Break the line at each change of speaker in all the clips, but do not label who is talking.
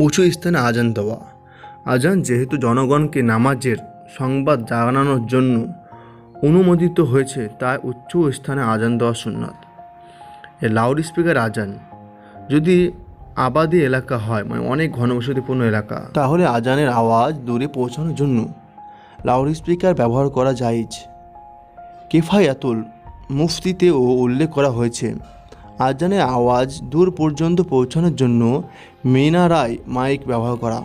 উঁচু স্থানে আজান দেওয়া। আজান যেহেতু জনগণকে নামাজের সংবাদ জানানোর জন্য অনুমোদিত হয়েছে, তাই উচ্চ স্থানে আজান দেওয়া সুন্নাত। এ লাউড স্পিকার আজান। যদি আবাদি এলাকা হয় মানে অনেক ঘনবসতিপূর্ণ এলাকা, তাহলে আজানের আওয়াজ দূরে পৌঁছানোর জন্য লাউড স্পিকার ব্যবহার করা জায়েজ। কেফায়াতুল মুফতিতেও উল্লেখ করা হয়েছে আজানের আওয়াজ দূর পর্যন্ত পৌঁছানোর জন্য মিনারায় মাইক ব্যবহার করা।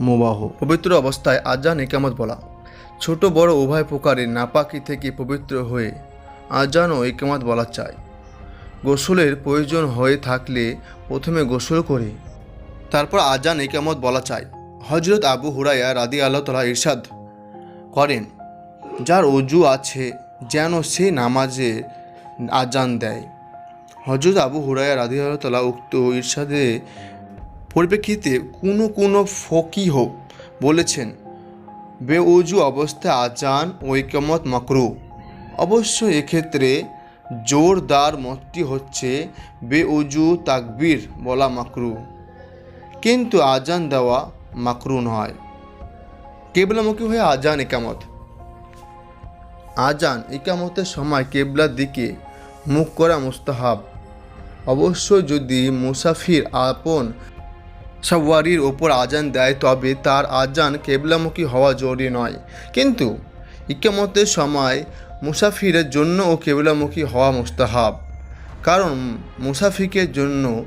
মোবাহ। পবিত্র অবস্থায় আজান একামত বলা। ছোট বড় উভয় প্রকারের নাপাকি থেকে পবিত্র হয়ে আজান ও একামত বলা চাই। গোসলের প্রয়োজন হয়ে থাকলে প্রথমে গোসল করে, তারপর আজান একামত বলা চাই। হজরত আবু হুরাইয়া রাদি আল্লাহ তালা ইরশাদ করেন, যার অজু আছে, যেন সে নামাজে আজান দেয়। হজরত আবু হুরাইয়া রাদি আল্লাহ উক্ত ইরশাদে পরিপ্রেক্ষিতে কোনো কোনো ফকিহ বলেছেন বেউজু অবস্থায় আজান ঐকমত মাকরু। অবশ্য এক্ষেত্রে জোরদার মতটি হচ্ছে বেউজু তাকবির বলা মাকরু, কিন্তু আজান দেওয়া মাকরু নয়। কেবলামুখী হয়ে আজান একামত আজান একামতের সময় কেবলার দিকে মুখ করা মুস্তাহাব। অবশ্য যদি মুসাফির আপন সাওয়ারির ওপর আজান দেয়, তবে তার আজান কেবলামুখী হওয়া জরুরি নয়। কিন্তু ইকামতের সময় মুসাফিরের জন্য ও কেবলামুখী হওয়া মুস্তাহাব। কারণ মুসাফিকের জন্য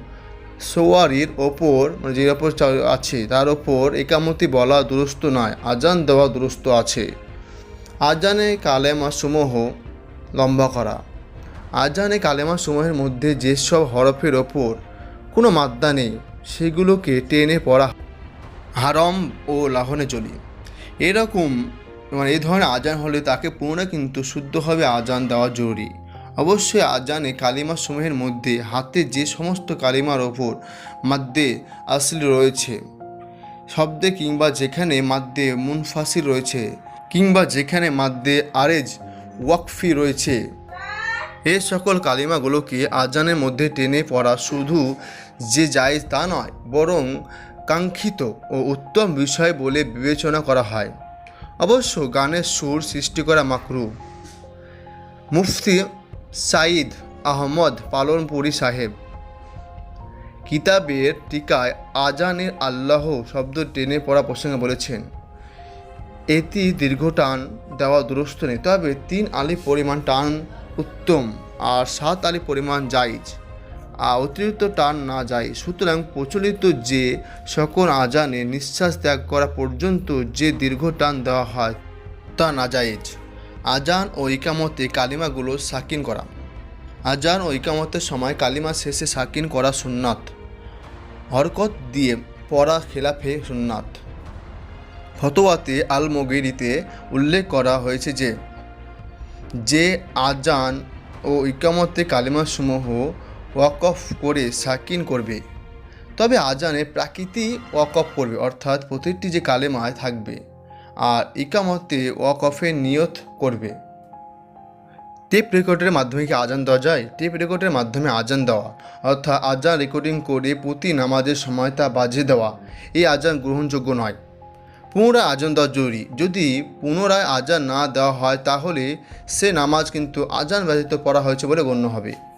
সোয়ারির ওপর মানে যে ওপর আছে, তার ওপর একামতি বলা দুরস্ত নয় আজান দেওয়া দুরস্ত আছে। আজানে কালেমা সমূহ লম্বা করা। আজানে কালেমা সমূহের মধ্যে যেসব হরফের ওপর কোনো মাদ্দা নেই, সেগুলোকে টেনে পড়া হারম ও লাহনে চলি। এরকম মানে এই ধরনের আজান হলে তাকে পুনরায় কিন্তু শুদ্ধভাবে আজান দেওয়া জরুরি। অবশ্যই আজানে কালিমা সমূহের মধ্যে হাতে যে সমস্ত কালিমার ওপর মাদ্দে আসলি রয়েছে, শব্দে কিংবা যেখানে মাদ্দে মুনফাসির রয়েছে, কিংবা যেখানে মাদ্দে আরেজ ওয়াকফি রয়েছে এ সকল কালিমাগুলোকে আজানের মধ্যে টেনে পড়া শুধু যে জায়েজ তা নয়, বরং কাঙ্ক্ষিত ও উত্তম বিষয় বলে বিবেচনা করা হয়। অবশ্য গানের সুর সৃষ্টি করা মাকরু। মুফতি সাইদ আহমদ পালনপুরি সাহেব। কিতাবের টিকায় আজানের আল্লাহ শব্দ টেনে পড়া প্রসঙ্গে বলেছেন এটি দীর্ঘ টান দেওয়া দুরস্ত নেই, তবে তিন আলি পরিমাণ টান উত্তম আর সাত আলি পরিমাণ জাইজ আর অতিরিক্ত টান না যায়। সুতরাং প্রচলিত যে সকল আজানে নিঃশ্বাস ত্যাগ করা পর্যন্ত যে দীর্ঘ টান দেওয়া হয় তা না নাজায়েজ আজান ও ইকামতে কালিমাগুলো সাকিন করা। আজান ও ইকামতের সময় কালিমা শেষে সাকিন করা সুন্নাত। হরকত দিয়ে পড়া খেলাফে সুন্নাত। ফতোয়াতে আল মগেরিতে উল্লেখ করা হয়েছে যে যে আজান ও ইকামতে কালিমাসমূহ ওয়াকফ করে সাকিন করবে, তবে আজানে প্রাকৃতি ওয়াকফ করবে, অর্থাৎ প্রতিটি যে কালেমায় থাকবে আর ইকামতে ওয়াকফের নিয়ত করবে। টেপ রেকর্ডের মাধ্যমে কি আজান দেওয়া যায়? টেপ রেকর্ডের মাধ্যমে আজান দেওয়া, অর্থাৎ আজান রেকর্ডিং করে প্রতি নামাজের সময় তা বাজিয়ে দেওয়া, এই আজান গ্রহণযোগ্য নয়। পুনরায় আজান দেওয়া জরুরি। যদি পুনরায় আজান না দেওয়া হয়, তাহলে সে নামাজ কিন্তু আজান ব্যতীত পড়া হয়েছে বলে গণ্য হবে।